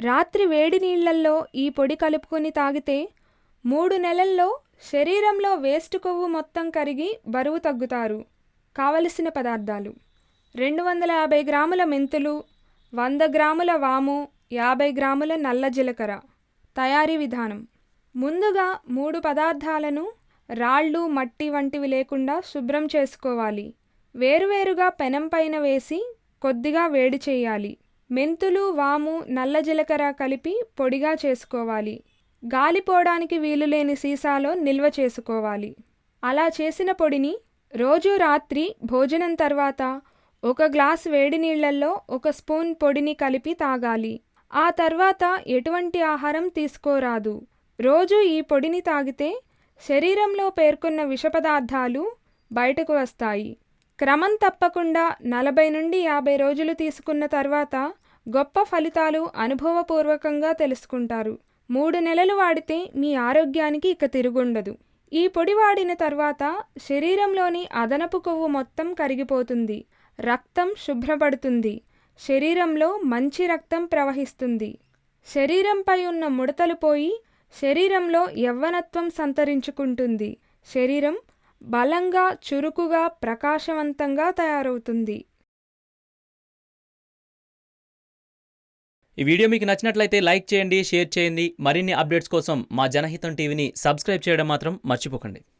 రాత్రి వేడి నీళ్ళల్లో ఈ పొడి కలుపుకొని తాగితే మూడు నెలల్లో శరీరంలో వేస్ట్ కొవ్వు మొత్తం కరిగి బరువు తగ్గుతారు. కావలసిన పదార్థాలు రెండు వందల యాభై గ్రాముల మెంతులు వంద గ్రాముల వాము యాభై గ్రాముల నల్ల జీలకర్ర తయారీ విధానం. ముందుగా మూడు పదార్థాలను రాళ్ళు మట్టి వంటివి లేకుండా శుభ్రం చేసుకోవాలి. వేరువేరుగా పెనం పైన వేసి కొద్దిగా వేడి చేయాలి. మెంతులు వాము నల్ల జీలకర్ర కలిపి పొడిగా చేసుకోవాలి. గాలిపోవడానికి వీలులేని సీసాలో నిల్వ చేసుకోవాలి. అలా చేసిన పొడిని రోజు రాత్రి భోజనం తర్వాత ఒక గ్లాస్ వేడి నీళ్ళలో ఒక స్పూన్ పొడిని కలిపి తాగాలి. ఆ తర్వాత ఎటువంటి ఆహారం తీసుకోరాదు. రోజు ఈ పొడిని తాగితే శరీరంలో పేర్కొన్న విష పదార్థాలు బయటకు వస్తాయి. క్రమం తప్పకుండా నలభై నుండి యాభై రోజులు తీసుకున్న తర్వాత గొప్ప ఫలితాలు అనుభవపూర్వకంగా తెలుసుకుంటారు. మూడు నెలలు వాడితే మీ ఆరోగ్యానికి ఇక తిరుగుండదు. ఈ పొడి వాడిన తర్వాత శరీరంలోని అదనపు కొవ్వు మొత్తం కరిగిపోతుంది. రక్తం శుభ్రపడుతుంది. శరీరంలో మంచి రక్తం ప్రవహిస్తుంది. శరీరంపై ఉన్న ముడతలు పోయి శరీరంలో యవ్వనత్వం సంతరించుకుంటుంది. శరీరం బలంగా చురుకుగా ప్రకాశవంతంగా తయారవుతుంది. ఈ వీడియో మీకు నచ్చినట్లయితే లైక్ చేయండి షేర్ చేయండి. మరిన్ని అప్డేట్స్ కోసం మా జనహితం టీవీని సబ్స్క్రైబ్ చేయడం మాత్రం మర్చిపోకండి.